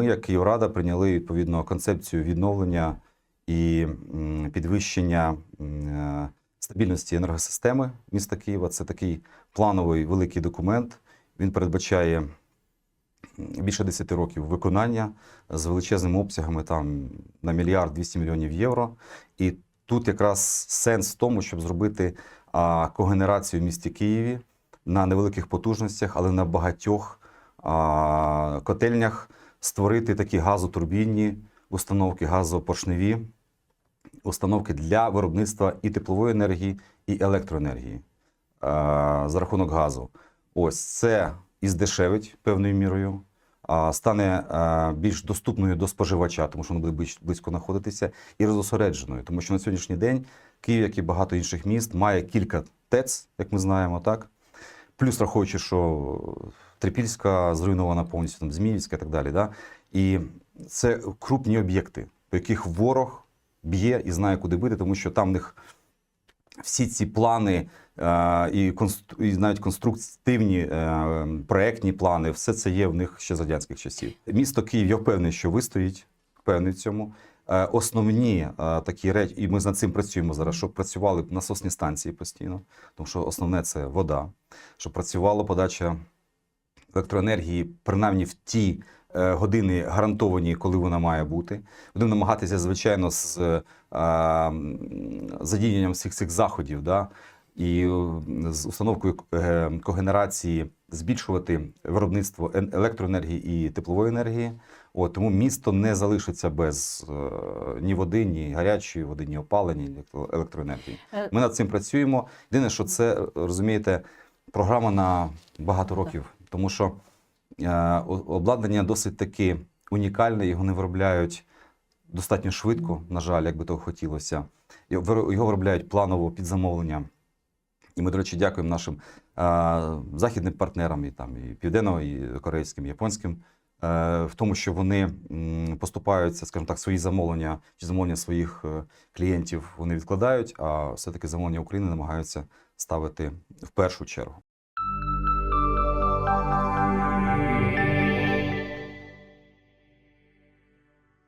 ми, як Київрада, прийняли відповідно концепцію відновлення і підвищення е, стабільності енергосистеми міста Києва. Це такий плановий великий документ. Він передбачає більше 10 років виконання з величезними обсягами там на мільярд 200 мільйонів євро. І тут якраз сенс в тому, щоб зробити когенерацію в місті Києві на невеликих потужностях, але на багатьох котельнях створити такі газотурбінні установки, газопоршневі установки для виробництва і теплової енергії, і електроенергії за рахунок газу. Ось це і здешевить певною мірою, стане більш доступною до споживача, тому що воно буде близько знаходитися, і розосередженою, тому що на сьогоднішній день Київ, як і багато інших міст, має кілька ТЕЦ, як ми знаємо, так. Плюс враховуючи, що Трипільська зруйнована повністю, там Зміївська і так далі. Да? І це крупні об'єкти, по яких ворог б'є і знає, куди бити, тому що там в них всі ці плани е, і, констр... і навіть конструктивні е, проектні плани, все це є в них ще з радянських часів. Місто Київ, я впевнений, що вистоїть, впевнений в цьому. Е, Основні е, такі речі, і ми над цим працюємо зараз, щоб працювали насосні станції постійно, тому що основне це вода, щоб працювала подача електроенергії, принаймні в ті е, години гарантовані, коли вона має бути. Будемо намагатися, звичайно, з е, м, задіянням всіх цих заходів, да, і е, з установкою когенерації збільшувати виробництво електроенергії і теплової енергії. От, тому місто не залишиться без е, ні води, ні гарячої води, ні опалення, ні електро- електроенергії. Ми над цим працюємо. Єдине, що це розумієте, програма на багато років, тому що е, обладнання досить таки унікальне, його не виробляють достатньо швидко, на жаль, як би того хотілося. Його виробляють планово під замовлення. І ми, до речі, дякуємо нашим е, західним партнерам, і там і південно, і корейським, і японським, е, в тому, що вони м, поступаються, скажімо так, свої замовлення чи замовлення своїх клієнтів вони відкладають, а все-таки замовлення України намагаються ставити в першу чергу.